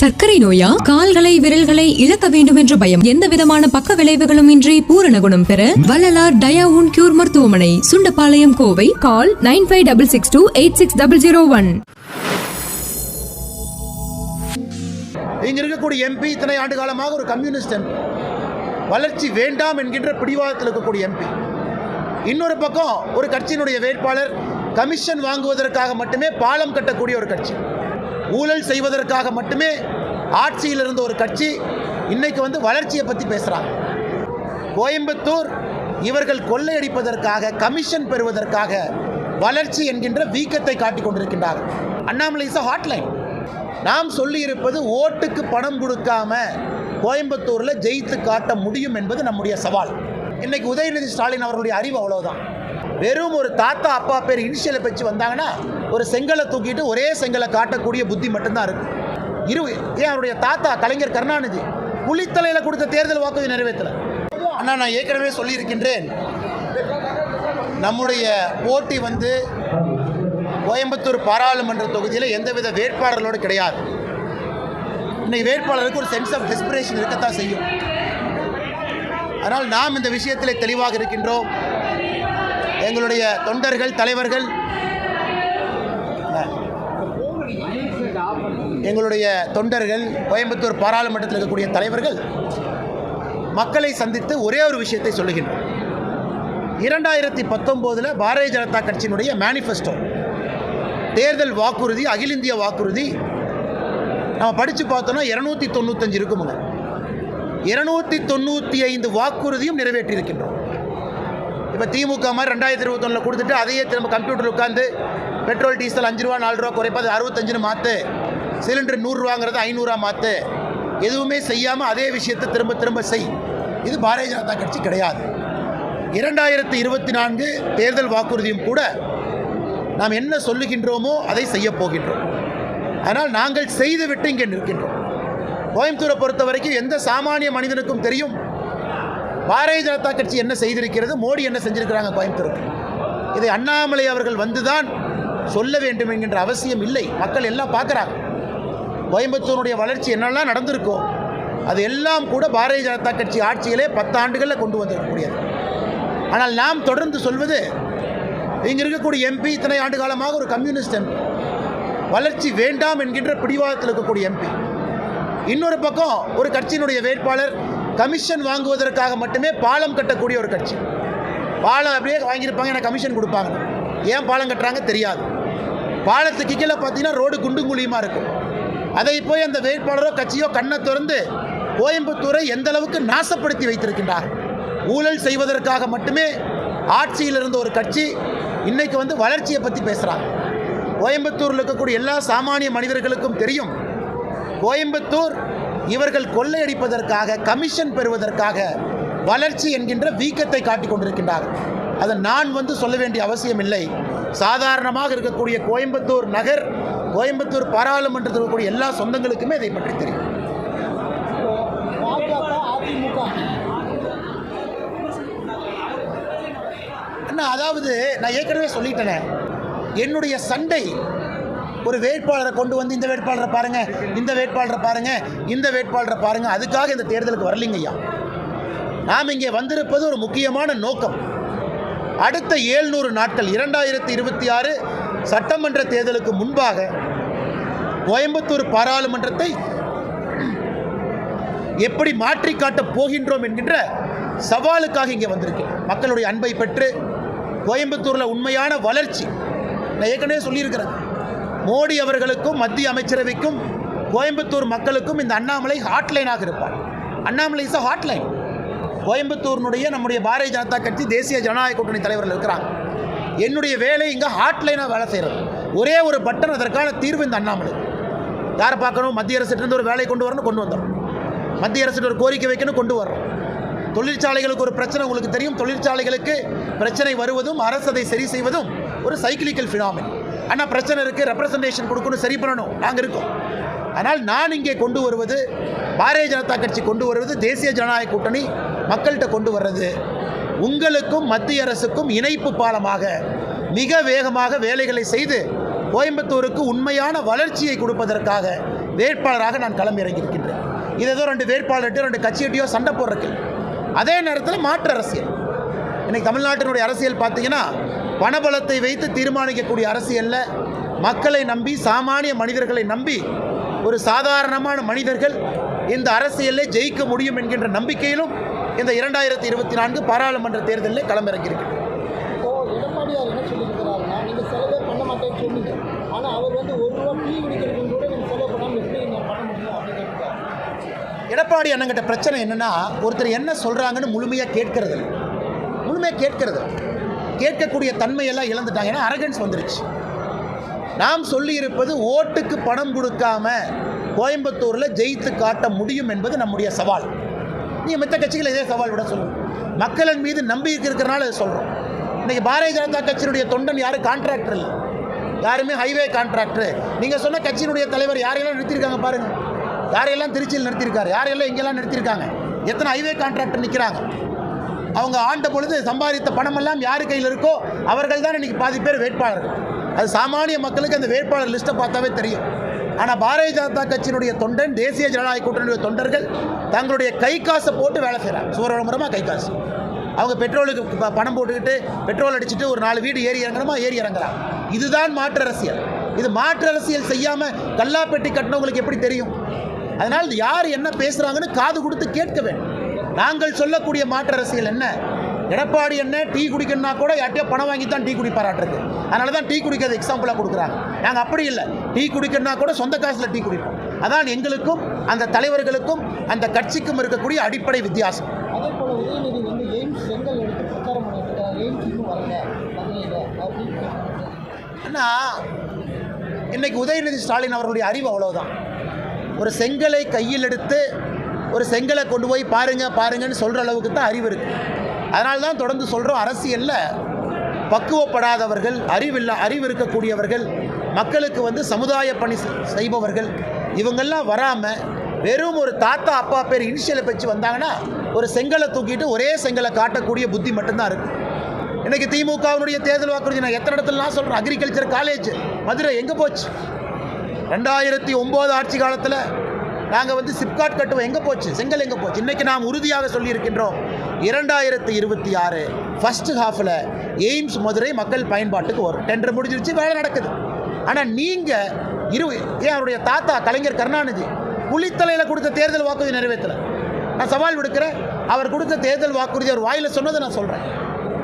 சர்க்கரை நோயா? கால்களை விரல்களை இழக்க வேண்டும் என்ற பயம். எந்த விதமான பக்க விளைவுகளும் இன்றி பூரண குணம் பெற வள்ளலார் டயாவுன் கியூர் மருத்துவமனை Sundapalayam Kovai. Call nine five double six two eight six double zero one. இங்க இருக்கக்கூடிய எம்பி இத்தனை ஆண்டு காலமாக ஒரு கம்யூனிஸ்ட் எம்பி வளர்ச்சி வேண்டாம் என்கின்ற பிடிவாதத்தில் இருக்கக்கூடிய எம்பி இன்னொரு பக்கம் ஒரு கட்சியினுடைய வேட்பாளர் கமிஷன் வாங்குவதற்காக மட்டுமே பாலம் கட்டக்கூடிய ஒரு கட்சி. ஊழல் செய்வதற்காக மட்டுமே ஆட்சியில் இருந்த ஒரு கட்சி இன்னைக்கு வந்து வளர்ச்சியை பற்றி பேசுகிறாங்க கோயம்புத்தூர் இவர்கள் கொள்ளையடிப்பதற்காக கமிஷன் பெறுவதற்காக வளர்ச்சி என்கின்ற வீக்கத்தை காட்டிக் கொண்டிருக்கின்றார்கள். அண்ணாமலை இஸ் ஹாட்லைன் நாம் சொல்லியிருப்பது ஓட்டுக்கு பணம் கொடுக்காம கோயம்புத்தூரில் ஜெயித்து காட்ட முடியும் என்பது நம்முடைய சவால். இன்னைக்கு உதயநிதி ஸ்டாலின் அவர்களுடைய அறிவு அவ்வளோதான் வெறும் ஒரு தாத்தா அப்பா பேர் இனிஷியலை வச்சு வந்தாங்கன்னா ஒரு செங்கலை தூக்கிட்டு ஒரே செங்கலை காட்டக்கூடிய புத்தி மட்டும்தான் இருக்கு. இரு ஏன் அவருடைய தாத்தா கலைஞர் கருணாநிதி புலித்தலையில் கொடுத்த தேர்தல் வாக்குறுதி நிறைவேற்றல. அண்ணா நான் ஏற்கனவே சொல்லியிருக்கின்றேன். நம்முடைய போட்டி வந்து கோயம்புத்தூர் பாராளுமன்ற தொகுதியில் எந்தவித வேட்பாளர்களோடு கிடையாது. இன்னைக்கு வேட்பாளருக்கு ஒரு சென்ஸ் ஆஃப் டெஸ்பிரேஷன் இருக்கத்தான் செய்யும். அதனால் நாம் இந்த விஷயத்தில் தெளிவாக இருக்கின்றோம். எங்களுடைய தொண்டர்கள் தலைவர்கள் எங்களுடைய தொண்டர்கள் கோயம்புத்தூர் பாராளுமன்றத்தில் இருக்கக்கூடிய தலைவர்கள் மக்களை சந்தித்து ஒரே ஒரு விஷயத்தை சொல்லுகின்றனர். இரண்டாயிரத்தி பத்தொம்போதில் பாரதிய ஜனதா கட்சியினுடைய மேனிஃபெஸ்டோ தேர்தல் வாக்குறுதி அகில இந்திய வாக்குறுதி நம்ம படித்து பார்த்தோன்னா இரநூத்தி தொண்ணூத்தஞ்சு இருக்குமுங்க. இருநூத்தி தொண்ணூற்றி ஐந்து வாக்குறுதியும் நிறைவேற்றியிருக்கின்றோம். இப்போ திமுக மாதிரி ரெண்டாயிரத்தி இருபத்தொன்னில் கொடுத்துட்டு அதையே திரும்ப கம்ப்யூட்டர் உட்காந்து பெட்ரோல் டீசல் அஞ்சு ரூபா நாலு ரூபா குறைப்பது அறுபத்தஞ்சுன்னு மாற்று சிலிண்டர் நூறுரூவாங்கிறது ஐநூறுரூவா மாற்று எதுவுமே செய்யாமல் அதே விஷயத்தை திரும்ப திரும்ப செய். இது பாரதிய ஜனதா கட்சி கிடையாது. இரண்டாயிரத்தி இருபத்தி நான்கு தேர்தல் வாக்குறுதியும் கூட நாம் என்ன சொல்லுகின்றோமோ அதை செய்ய போகின்றோம். ஆனால் நாங்கள் செய்துவிட்டு இங்கே நிற்கின்றோம். கோயம்புத்தூரை பொறுத்த வரைக்கும் எந்த சாமானிய மனிதனுக்கும் தெரியும் பாரதிய ஜனதா கட்சி என்ன செய்திருக்கிறது? மோடி என்ன செஞ்சிருக்கிறாங்க கோயம்புத்தூருக்கு? இதை அண்ணாமலை அவர்கள் வந்துதான் சொல்ல வேண்டும் என்கின்ற அவசியம் இல்லை. மக்கள் எல்லாம் பார்க்குறாங்க. கோயம்புத்தூருடைய வளர்ச்சி என்னெல்லாம் நடந்திருக்கோ அது எல்லாம் கூட பாரதிய ஜனதா கட்சி ஆட்சியிலே பத்தாண்டுகளில் கொண்டு வந்திருக்கக்கூடியது. ஆனால் நாம் தொடர்ந்து சொல்வது இங்கே இருக்கக்கூடிய எம்பி இத்தனை ஆண்டு காலமாக ஒரு கம்யூனிஸ்ட் எம்பி வளர்ச்சி வேண்டாம் என்கின்ற பிடிவாதத்தில் இருக்கக்கூடிய எம்பி இன்னொரு பக்கம் ஒரு கட்சியினுடைய வேட்பாளர் கமிஷன் வாங்குவதற்காக மட்டுமே பாலம் கட்டக்கூடிய ஒரு கட்சி. பாலம் அப்படியே வாங்கியிருப்பாங்க எனக்கு கமிஷன் கொடுப்பாங்க. ஏன் பாலம் கட்டுறாங்க தெரியாது. பாலத்துக்கு கீழே பார்த்தீங்கன்னா ரோடு குண்டும் குழியுமா இருக்கும். அதை போய் அந்த வேட்பாளரோ கட்சியோ கண்ணை திறந்து கோயம்புத்தூரை எந்த அளவுக்கு நாசப்படுத்தி வைத்திருக்கின்றார்? ஊழல் செய்வதற்காக மட்டுமே ஆட்சியில் இருந்த ஒரு கட்சி இன்னைக்கு வந்து வளர்ச்சியை பற்றி பேசுகிறாங்க கோயம்புத்தூரில் இருக்கக்கூடிய எல்லா சாமானிய மனிதர்களுக்கும் தெரியும். கோயம்புத்தூர் இவர்கள் கொள்ளையடிப்பதற்காக கமிஷன் பெறுவதற்காக வளர்ச்சி என்கின்ற வீக்கத்தை காட்டிக் கொண்டிருக்கின்றார்கள். அதை நான் வந்து சொல்ல வேண்டிய அவசியம் இல்லை. சாதாரணமாக இருக்கக்கூடிய கோயம்புத்தூர் நகர் கோயம்புத்தூர் பாராளுமன்றத்தில் இருக்கக்கூடிய எல்லா சொந்தங்களுக்குமே இதை பற்றி தெரியும். அண்ணா அதாவது நான் ஏற்கனவே சொல்லிட்டேனே என்னுடைய சண்டை ஒரு வேட்பாளரை கொண்டு வந்து இந்த வேட்பாளரை பாருங்க இந்த வேட்பாளரை பாருங்க இந்த வேட்பாளரை பாருங்க. அதுக்காக இந்த தேர்தலுக்கு வரலிங்க ஐயா. நாம் இங்கே வந்திருப்பது ஒரு முக்கியமான நோக்கம். அடுத்த ஏழ்நூறு நாட்கள் இரண்டாயிரத்தி இருபத்தி ஆறு சட்டமன்ற தேர்தலுக்கு முன்பாக கோயம்புத்தூர் பாராளுமன்றத்தை எப்படி மாற்றி காட்டப் போகின்றோம் என்கின்ற சவாலுக்காக இங்கே வந்திருக்கேன் மக்களுடைய அன்பை பெற்று கோயம்புத்தூரில் உண்மையான வளர்ச்சி நான் ஏற்கனவே சொல்லியிருக்கிறேன். மோடி அவர்களுக்கும் மத்திய அமைச்சரவைக்கும் கோயம்புத்தூர் மக்களுக்கும் இந்த அண்ணாமலை ஹாட்லைனாக இருப்பார். அண்ணாமலை இஸ் அ ஹாட்லைன் கோயம்புத்தூரினுடைய நம்முடைய பாரதிய ஜனதா கட்சி தேசிய ஜனநாயக கூட்டணி தலைவர்கள் இருக்கிறாங்க. என்னுடைய வேலை இங்கே ஹாட்லைனாக வேலை செய்கிறது ஒரே ஒரு பட்டன் அதற்கான தீர்வு இந்த அண்ணாமலை. யாரை பார்க்கணும்? மத்திய அரசிட்டிருந்து ஒரு வேலை கொண்டு வரணும் கொண்டு வந்துடும் மத்திய அரசு ஒரு கோரிக்கை வைக்கணும் கொண்டு வர்றோம் தொழிற்சாலைகளுக்கு ஒரு பிரச்சனை உங்களுக்கு தெரியும். தொழிற்சாலைகளுக்கு பிரச்சனை வருவதும் அரசு அதை சரி செய்வதும் ஒரு சைக்கிளிக்கல் ஃபினாமின் ஆனால் பிரச்சனை இருக்குது ரெப்ரசன்டேஷன் கொடுக்கணும் சரி பண்ணணும். நாங்கள் இருக்கோம். ஆனால் நான் இங்கே கொண்டு வருவது பாரதிய ஜனதா கட்சி கொண்டு வருவது தேசிய ஜனநாயக கூட்டணி மக்கள்கிட்ட கொண்டு வர்றது உங்களுக்கும் மத்திய அரசுக்கும் இணைப்பு பாலமாக மிக வேகமாக வேலைகளை செய்து கோயம்புத்தூருக்கு உண்மையான வளர்ச்சியை கொடுப்பதற்காக வேட்பாளராக நான் களமிறங்கியிருக்கின்றேன். இது ஏதோ ரெண்டு வேட்பாளர்கிட்ட ரெண்டு கட்சிகிட்டையோ சண்டை போடுறக்கு அதே நேரத்தில் மாற்று அரசியல். இன்னைக்கு தமிழ்நாட்டினுடைய அரசியல் பார்த்தீங்கன்னா பணபலத்தை வைத்து தீர்மானிக்கக்கூடிய அரசியலில் மக்களை நம்பி சாமானிய மனிதர்களை நம்பி ஒரு சாதாரணமான மனிதர்கள் இந்த அரசியலில் ஜெயிக்க முடியும் என்கின்ற நம்பிக்கையிலும் இந்த இரண்டாயிரத்தி இருபத்தி நான்கு பாராளுமன்ற தேர்தலில் கேட்குறாரு எடப்பாடி அண்ணங்கிட்ட பிரச்சனை என்னன்னா ஒருத்தர் என்ன சொல்கிறாங்கன்னு முழுமையாக கேட்கறது இல்லை முழுமையாக கேட்கறது. கேட்கக்கூடிய தன்மையெல்லாம் இழந்துட்டாங்க. ஏன்னா அரகன்ஸ் வந்துருச்சு. நாம் சொல்லியிருப்பது ஓட்டுக்கு பணம் கொடுக்காம கோயம்புத்தூரில் ஜெயித்து காட்ட முடியும் என்பது நம்முடைய சவால். நீங்கள் மித்த கட்சிகள் இதே சவால் விட சொல்லணும் மக்களின் மீது நம்பிக்கை இருக்கிறனால இதை சொல்கிறோம் இன்றைக்கி பாரதிய ஜனதா கட்சியினுடைய தொண்டன் யாரும் கான்ட்ராக்டர் இல்லை. யாருமே ஹைவே கான்ட்ராக்டர் நீங்கள் சொன்ன கட்சியினுடைய தலைவர் யாரையெல்லாம் நிறுத்தியிருக்காங்க பாருங்கள் யாரையெல்லாம் திருச்சியில் நிறுத்தியிருக்காரு? யாரையெல்லாம் இங்கெல்லாம் நிறுத்தியிருக்காங்க? எத்தனை ஹைவே கான்ட்ராக்டர் நிற்கிறாங்க அவங்க ஆண்ட பொழுது சம்பாதித்த பணமெல்லாம் யார் கையில் இருக்கோ அவர்கள் தான் இன்னைக்கு பாதி பேர் வேட்பாளர்கள். அது சாமானிய மக்களுக்கு அந்த வேட்பாளர் லிஸ்ட்டை பார்த்தாவே தெரியும். ஆனால் பாரதிய ஜனதா கட்சியினுடைய தொண்டன் தேசிய ஜனநாயக கூட்டணியுடைய தொண்டர்கள் தங்களுடைய கை காசை போட்டு வேலை செய்கிறாங்க சுவரமுறமாக கை காசு. அவங்க பெட்ரோலுக்கு பணம் போட்டுக்கிட்டு பெட்ரோல் அடிச்சுட்டு ஒரு நாலு வீடு ஏறி இறங்கணுமா? ஏறி இறங்குறாங்க இதுதான் மாற்று அரசியல். இது மாற்று அரசியல் செய்யாமல் கல்லாப்பெட்டி கட்டினவங்களுக்கு எப்படி தெரியும்? அதனால் யார் என்ன பேசுகிறாங்கன்னு காது கொடுத்து கேட்க வேண்டும். நாங்கள் சொல்லக்கூடிய மாற்று அரசியல் என்ன? எடப்பாடி என்ன டீ குடிக்கணும்னா கூட யார்ட்டையோ பணம் வாங்கி தான் டீ குடிப்பாராட்டிருக்கு. அதனால தான் டீ குடிக்கிறது எக்ஸாம்பிளாக கொடுக்குறாங்க. நாங்கள் அப்படி இல்லை. டீ குடிக்கணும்னா கூட சொந்த காசில் டீ குடிப்போம். அதான் எங்களுக்கும் அந்த தலைவர்களுக்கும் அந்த கட்சிக்கும் இருக்கக்கூடிய அடிப்படை வித்தியாசம். அண்ணா இன்னைக்கு உதயநிதி ஸ்டாலின் அவர்களுடைய அறிவு அவ்வளவுதான். ஒரு செங்கலை கையில் எடுத்து ஒரு செங்கலை கொண்டு போய் பாருங்க பாருங்கன்னு சொல்கிற அளவுக்கு தான் அறிவு இருக்குது அதனால தான் தொடர்ந்து சொல்கிறோம் அரசியலில் பக்குவப்படாதவர்கள் அறிவில்ல அறிவு இருக்கக்கூடியவர்கள் மக்களுக்கு வந்து சமுதாய பணி செய்பவர்கள் இவங்கெல்லாம் வராமல் வெறும் ஒரு தாத்தா அப்பா பேர் இனிஷியலை வச்சு வந்தாங்கன்னா ஒரு செங்கலை தூக்கிட்டு ஒரே செங்கலை காட்டக்கூடிய புத்தி மட்டும்தான் இருக்குது இன்னைக்கு திமுகவினுடைய தேர்தல் வாக்குறுதி நான் எத்தனை இடத்துலலாம் சொல்கிறேன் அக்ரிகல்ச்சர் காலேஜ் மதுரை எங்கே போச்சு? ரெண்டாயிரத்தி ஒம்பது ஆட்சி காலத்தில் நாங்கள் வந்து சிப்காட் கட்டுவோம். எங்கே போச்சு? செங்கல் எங்கே போச்சு? இன்றைக்கி நாம் உறுதியாக சொல்லியிருக்கின்றோம். இரண்டாயிரத்தி இருபத்தி ஆறு ஃபஸ்ட்டு ஹாஃபில் எய்ம்ஸ் மதுரை மக்கள் பயன்பாட்டுக்கு வரும். டெண்டர் முடிஞ்சிருச்சு வேலை நடக்குது. ஆனால் நீங்கள் இரு ஏன் அவருடைய தாத்தா கலைஞர் கருணாநிதி புலித்தலையில் கொடுத்த தேர்தல் வாக்குறுதி நிறைவேற்றலை. நான் சவால் விடுக்கிறேன். அவர் கொடுத்த தேர்தல் வாக்குறுதி அவர் வாயில் சொன்னதை நான் சொல்கிறேன்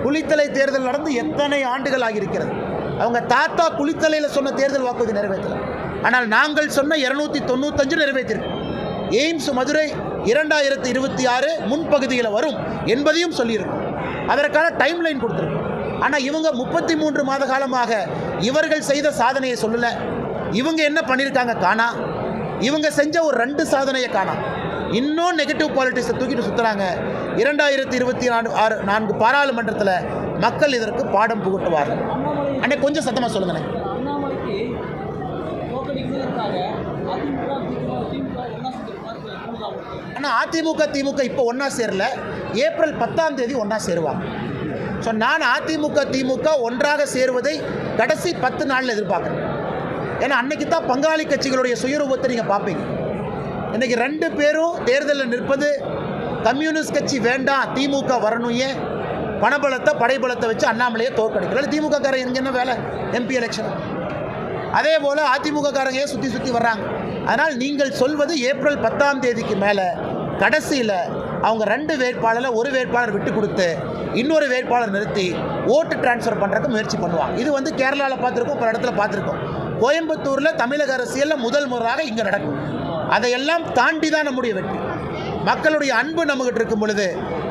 புலித்தலை தேர்தல் நடந்து எத்தனை ஆண்டுகள் ஆகியிருக்கிறது? அவங்க தாத்தா குளித்தலையில் சொன்ன தேர்தல் வாக்குறுதி நிறைவேற்றலை. ஆனால் நாங்கள் சொன்ன இரநூத்தி தொண்ணூத்தஞ்சு நிறைவேற்றிருக்கோம் எய்ம்ஸ் மதுரை இரண்டாயிரத்தி இருபத்தி ஆறு முன்பகுதியில் வரும் என்பதையும் சொல்லியிருக்கும். அதற்கான டைம் லைன் கொடுத்துருக்கோம். ஆனால் இவங்க முப்பத்தி மூன்று மாத காலமாக இவர்கள் செய்த சாதனையை சொல்லலை. இவங்க என்ன பண்ணியிருக்காங்க காணா? இவங்க செஞ்ச ஒரு ரெண்டு சாதனையை காணாம் இன்னும் நெகட்டிவ் பாலிட்டிக்ஸை தூக்கிட்டு சுற்றுறாங்க இரண்டாயிரத்தி இருபத்தி நான்கு ஆறு நான்கு பாராளுமன்றத்தில் மக்கள் இதற்கு பாடம் புகட்டுவார்கள். அண்ணே கொஞ்சம் சத்தமாக சொல்லுங்கண்ணே அண்ணாமலைக்கு தோக்கடிக்கிறதுக்காக அதிமுக திமுக திமுக ஒன்றா சேர்ந்து ஆனால் அதிமுக திமுக இப்போ ஒன்றா சேரல. ஏப்ரல் பத்தாம் தேதி ஒன்றா சேருவாங்க. ஸோ நான் அதிமுக திமுக ஒன்றாக சேருவதை கடைசி பத்து நாளில் எதிர்பார்க்குறேன். ஏன்னா அன்னைக்கு தான் பங்காளி கட்சிகளுடைய சுயரூபத்தை நீங்கள் பார்ப்பீங்க. இன்றைக்கி ரெண்டு பேரும் தேர்தலில் நிற்பது கம்யூனிஸ்ட் கட்சி வேண்டாம் திமுக வரணும் ஏன்? பணபலத்தை படைபலத்தை வச்சு அண்ணாமலையை தோற்கடிக்கிறாள் திமுக காரங்க எங்கே என்ன வேலை? எம்பி எலெக்ஷன் அதே போல் அதிமுக காரங்க ஏன் சுற்றி சுற்றி வர்றாங்க? அதனால் நீங்கள் சொல்வது ஏப்ரல் பத்தாம் தேதிக்கு மேலே. கடைசியில் அவங்க ரெண்டு வேட்பாளரை ஒரு வேட்பாளர் விட்டு கொடுத்து இன்னொரு வேட்பாளர் நிறுத்தி ஓட்டு டிரான்ஸ்ஃபர் பண்ணுறதுக்கு முயற்சி பண்ணுவாங்க. இது வந்து கேரளாவில் பார்த்துருக்கோம் பல இடத்துல பார்த்துருக்கோம். கோயம்புத்தூரில் தமிழக அரசியலில் முதல் முறையாக இங்கே நடக்கும். அதையெல்லாம் தாண்டி தான் நம்முடைய வெற்றி. மக்களுடைய அன்பு நம்மகிட்ட இருக்கும் பொழுது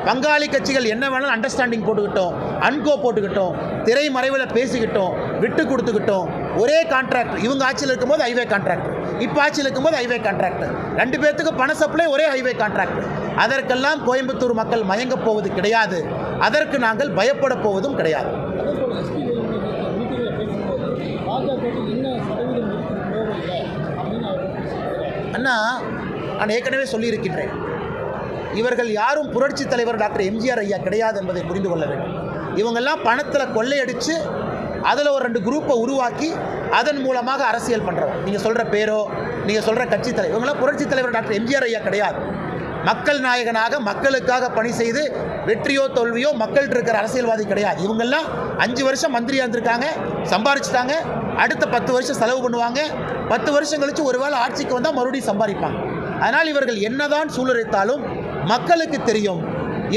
பங்காளி கட்சிகள் என்ன வேணாலும் அண்டர்ஸ்டாண்டிங் போட்டுக்கிட்டோம் அன்கோ போட்டுக்கிட்டோம் திரைமறைவில் பேசிக்கிட்டோம் விட்டு கொடுத்துக்கிட்டோம். ஒரே கான்ட்ராக்ட் இவங்க ஆட்சியில் இருக்கும்போது ஹைவே கான்ட்ராக்ட் இப்போ ஆட்சியில் இருக்கும்போது ஹைவே கான்ட்ராக்ட் ரெண்டு பேர்த்துக்கு பண சப்ளை ஒரே ஹைவே கான்ட்ராக்ட் அதற்கெல்லாம் கோயம்புத்தூர் மக்கள் மயங்கப் போவது கிடையாது. அதற்கு நாங்கள் பயப்பட போவதும் கிடையாது. அண்ணா நான் ஏற்கனவே சொல்லியிருக்கின்றேன். இவர்கள் யாரும் புரட்சி தலைவர் டாக்டர் எம்ஜிஆர் ஐயா கிடையாது என்பதை புரிந்து கொள்ள வேண்டும். இவங்கெல்லாம் பணத்தில் கொள்ளையடித்து அதில் ஒரு ரெண்டு குரூப்பை உருவாக்கி அதன் மூலமாக அரசியல் பண்ணுறோம் நீங்கள் சொல்கிற பேரோ நீங்கள் சொல்கிற கட்சி தலைவர் இவங்களாம் புரட்சி தலைவர் டாக்டர் எம்ஜிஆர் ஐயா கிடையாது. மக்கள் நாயகனாக மக்களுக்காக பணி செய்து வெற்றியோ தோல்வியோ மக்கள்கிட்ட இருக்கிற அரசியல்வாதி கிடையாது. இவங்கெல்லாம் அஞ்சு வருஷம் மந்திரியாக இருந்திருக்காங்க சம்பாரிச்சிட்டாங்க அடுத்த பத்து வருஷம் செலவு பண்ணுவாங்க. பத்து வருஷம் கழிச்சு ஒருவேளை ஆட்சிக்கு வந்தால் மறுபடியும் சம்பாதிப்பாங்க. அதனால் இவர்கள் என்னதான் சூழலைத்தாலும் மக்களுக்கு தெரியும்.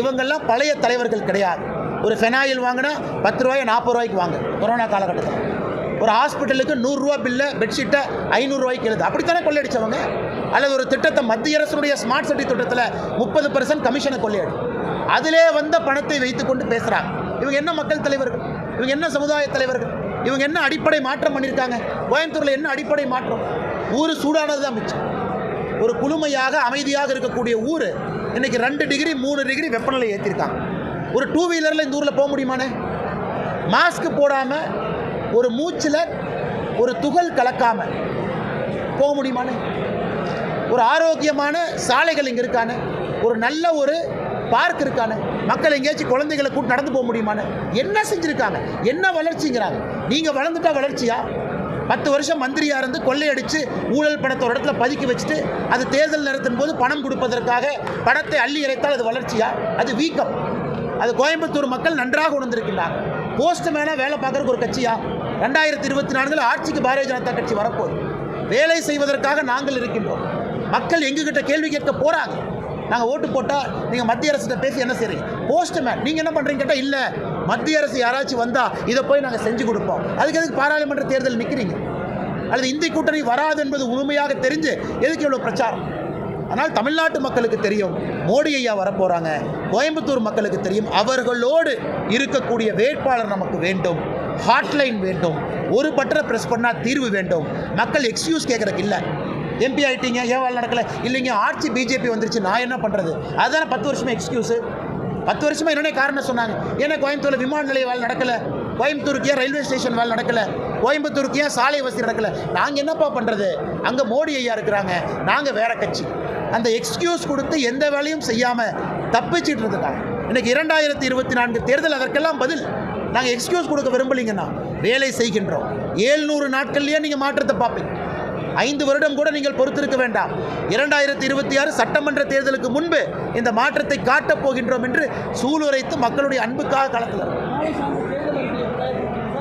இவங்கெல்லாம் பழைய தலைவர்கள் கிடையாது. ஒரு ஃபெனாயில் வாங்கினா பத்து ரூபாய் நாற்பது ரூபாய்க்கு வாங்க. கொரோனா காலகட்டத்தில். ஒரு ஹாஸ்பிட்டலுக்கு நூறுரூவா பில்லை பெட்ஷீட்டை ஐநூறுரூவாய்க்கு எழுது. அப்படித்தானே கொள்ளையடிச்சவங்க அல்லது ஒரு திட்டத்தை மத்திய அரசுடைய ஸ்மார்ட் சிட்டி திட்டத்தில் முப்பது பர்சன்ட் கமிஷனை கொள்ளையடி. அதிலே வந்த பணத்தை வைத்துக்கொண்டு பேசுகிறாங்க இவங்க என்ன மக்கள் தலைவர்கள்? இவங்க என்ன சமுதாய தலைவர்கள்? இவங்க என்ன அடிப்படை மாற்றம் பண்ணியிருக்காங்க கோயம்புத்தூரில் என்ன அடிப்படை மாற்றம்? ஊர் சூடானது தான் மிச்சம். ஒரு குழுமையாக அமைதியாக இருக்கக்கூடிய ஊர் இன்னைக்கு ரெண்டு டிகிரி மூணு டிகிரி வெப்பநிலை ஏற்றிருக்காங்க ஒரு டூ வீலரில் இந்த ஊரில் போக முடியுமானே? மாஸ்க் போடாமல் ஒரு மூச்சில் ஒரு துகள் கலக்காமல் போக முடியுமானே? ஒரு ஆரோக்கியமான சாலைகள் இங்கே இருக்கானே? ஒரு நல்ல ஒரு பார்க் இருக்கானே? மக்கள் எங்கேயாச்சும் குழந்தைகளை கூட்டு நடந்து போக முடியுமானே? என்ன செஞ்சுருக்காங்க? என்ன வளர்ச்சிங்கிறாங்க? நீங்கள் வளர்ந்துட்டா வளர்ச்சியா? பத்து வருஷம் மந்திரியாக இருந்து கொள்ளையடித்து ஊழல் பணத்தை ஒரு இடத்துல பதுக்கி வச்சுட்டு அது தேர்தல் நடத்தும் போது பணம் கொடுப்பதற்காக பணத்தை அள்ளி இறைத்தால் அது வளர்ச்சியா? அது வீக்கம். அது கோயம்புத்தூர் மக்கள் நன்றாக உணர்ந்துருக்குனாங்க போஸ்ட் மேனாக வேலை பார்க்குறக்கு ஒரு கட்சியா? ரெண்டாயிரத்தி இருபத்தி நான்கில் ஆட்சிக்கு பாரதிய ஜனதா கட்சி வரப்போகுது. வேலை செய்வதற்காக நாங்கள் இருக்கின்றோம். மக்கள் எங்ககிட்ட கேள்வி கேட்க போகிறாங்க நாங்கள் ஓட்டு போட்டால் நீங்கள் மத்திய அரசுகிட்ட பேசி என்ன செய்றீங்க? போஸ்ட்மேன் நீங்கள் என்ன பண்ணுறீங்க கேட்டால் இல்லை. மத்திய அரசு யாராச்சும் வந்தால் இதை போய் நாங்கள் செஞ்சு கொடுப்போம். அதுக்கு எதுக்கு பாராளுமன்ற தேர்தல் நிற்கிறீங்க அல்லது இந்திய கூட்டணி வராது என்பது உண்மையாக தெரிஞ்சு எதுக்கு இவ்வளோ பிரச்சாரம்? ஆனால் தமிழ்நாட்டு மக்களுக்கு தெரியும் மோடி ஐயா வரப்போகிறாங்க கோயம்புத்தூர் மக்களுக்கு தெரியும் அவர்களோடு இருக்கக்கூடிய வேட்பாளர் நமக்கு வேண்டும் ஹாட்லைன் வேண்டும் ஒரு பட்டரை ப்ரெஸ் பண்ணால் தீர்வு வேண்டும். மக்கள் எக்ஸ்கியூஸ் கேட்குறக்கு இல்லை. எம்பி ஆகிட்டீங்க ஏன் வேலை இல்லைங்க ஆட்சி பிஜேபி வந்துருச்சு நான் என்ன பண்ணுறது அதுதானே பத்து வருஷமாக எக்ஸ்கியூஸு பத்து வருஷமா என்னென்ன காரணம் சொன்னாங்க. ஏன்னா கோயம்புத்தூரில் விமான நிலைய வேலை நடக்கலை. கோயம்புத்தூருக்கு ஏன் ரயில்வே ஸ்டேஷன் வேலை நடக்கலை? கோயம்புத்தூருக்கு ஏன் சாலை வசதி நடக்கலை? நாங்கள் என்னப்பா பண்ணுறது அங்கே மோடி ஐயா இருக்கிறாங்க. நாங்கள் வேற கட்சி. அந்த எக்ஸ்கியூஸ் கொடுத்து எந்த வேலையும் செய்யாமல் தப்பிச்சிட்டு இருந்துட்டாங்க. இன்னைக்கு இரண்டாயிரத்தி இருபத்தி நான்கு தேர்தல் அதற்கெல்லாம் பதில். நாங்கள் எக்ஸ்கியூஸ் கொடுக்க விரும்பலைங்கன்னா வேலை செய்கின்றோம். ஏழ்நூறு நாட்கள்லேயே நீங்கள் மாற்றத்தை பார்ப்பீங்க. ஐந்து வருடம் கூட நீங்கள் பொறுத்திருக்க வேண்டாம். இரண்டாயிரத்தி இருபத்தி ஆறு சட்டமன்ற தேர்தலுக்கு முன்பு இந்த மாற்றத்தை காட்டப் போகின்றோம் என்று சூளுரைத்து மக்களுடைய அன்புக்காக களத்தில்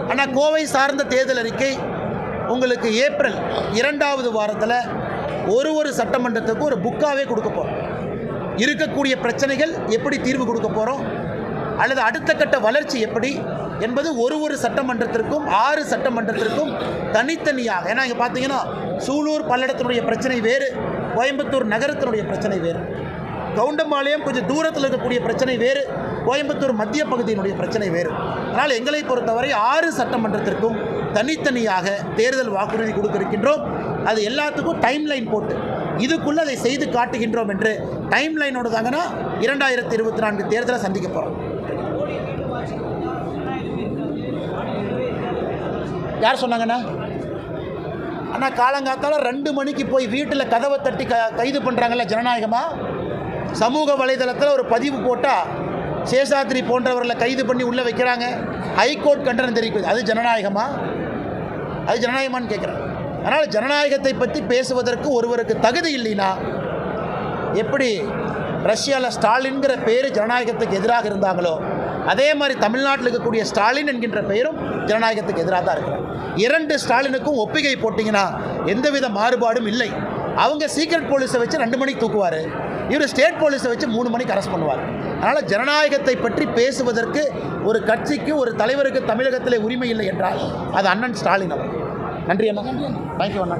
ஆனால் கோவை சார்ந்த தேர்தல் அறிக்கை உங்களுக்கு ஏப்ரல் இரண்டாவது வாரத்தில் ஒரு ஒரு சட்டமன்றத்துக்கும் ஒரு புக்காகவே கொடுக்க போகிறோம் இருக்கக்கூடிய பிரச்சனைகள் எப்படி தீர்வு கொடுக்க போகிறோம் அல்லது அடுத்த கட்ட வளர்ச்சி எப்படி? என்பது ஒரு ஒரு சட்டமன்றத்திற்கும் ஆறு சட்டமன்றத்திற்கும் தனித்தனியாக. ஏன்னா இங்கே பார்த்தீங்கன்னா சூலூர் பல்லடத்தினுடைய பிரச்சனை வேறு கோயம்புத்தூர் நகரத்தினுடைய பிரச்சனை வேறு. கவுண்டம்பாளையம் கொஞ்சம் தூரத்தில் இருக்கக்கூடிய பிரச்சனை வேறு கோயம்புத்தூர் மத்திய பகுதியினுடைய பிரச்சனை வேறு. அதனால் எங்களை பொறுத்தவரை ஆறு சட்டமன்றத்திற்கும் தனித்தனியாக தேர்தல் வாக்குறுதி கொடுக்க இருக்கின்றோம் அது எல்லாத்துக்கும் டைம் லைன் போட்டு இதுக்குள்ளே அதை செய்து காட்டுகின்றோம் என்று டைம் லைனோடு தாங்கன்னா இரண்டாயிரத்தி இருபத்தி நான்கு தேர்தலை சந்திக்க போகிறோம் யார் சொன்னாங்கண்ணா? அண்ணா காலங்காத்தால் ரெண்டு மணிக்கு போய் வீட்டில் கதவை தட்டி க கைது பண்ணுறாங்கல்ல ஜனநாயகமாக சமூக வலைதளத்தில் ஒரு பதிவு போட்டால் சேஷாத்ரி போன்றவர்களை கைது பண்ணி உள்ளே வைக்கிறாங்க. ஹைகோர்ட் கண்டனம் தெரிவிக்குது. அது ஜனநாயகமா? அது ஜனநாயகமான்னு கேட்குறேன் அதனால் ஜனநாயகத்தை பற்றி பேசுவதற்கு ஒருவருக்கு தகுதி இல்லைன்னா எப்படி ரஷ்யாவில் ஸ்டாலின்கிற பேர் ஜனநாயகத்துக்கு எதிராக இருந்தாங்களோ அதே மாதிரி தமிழ்நாட்டில் இருக்கக்கூடிய ஸ்டாலின் என்கின்ற பெயரும் ஜனநாயகத்துக்கு எதிராக தான் இருக்கிறார். இரண்டு ஸ்டாலினுக்கும் ஒப்பிகை போட்டிங்கன்னா எந்தவித மாறுபாடும் இல்லை. அவங்க சீக்ரெட் போலீஸை வச்சு ரெண்டு மணிக்கு தூக்குவார். இவர் ஸ்டேட் போலீஸை வச்சு மூணு மணிக்கு அரெஸ்ட் பண்ணுவார். அதனால் ஜனநாயகத்தை பற்றி பேசுவதற்கு ஒரு கட்சிக்கு ஒரு தலைவருக்கு தமிழகத்தில் உரிமை இல்லை என்றால் அது அண்ணன் ஸ்டாலின் அவர் நன்றி அண்ணா. தேங்க்யூ அண்ணா.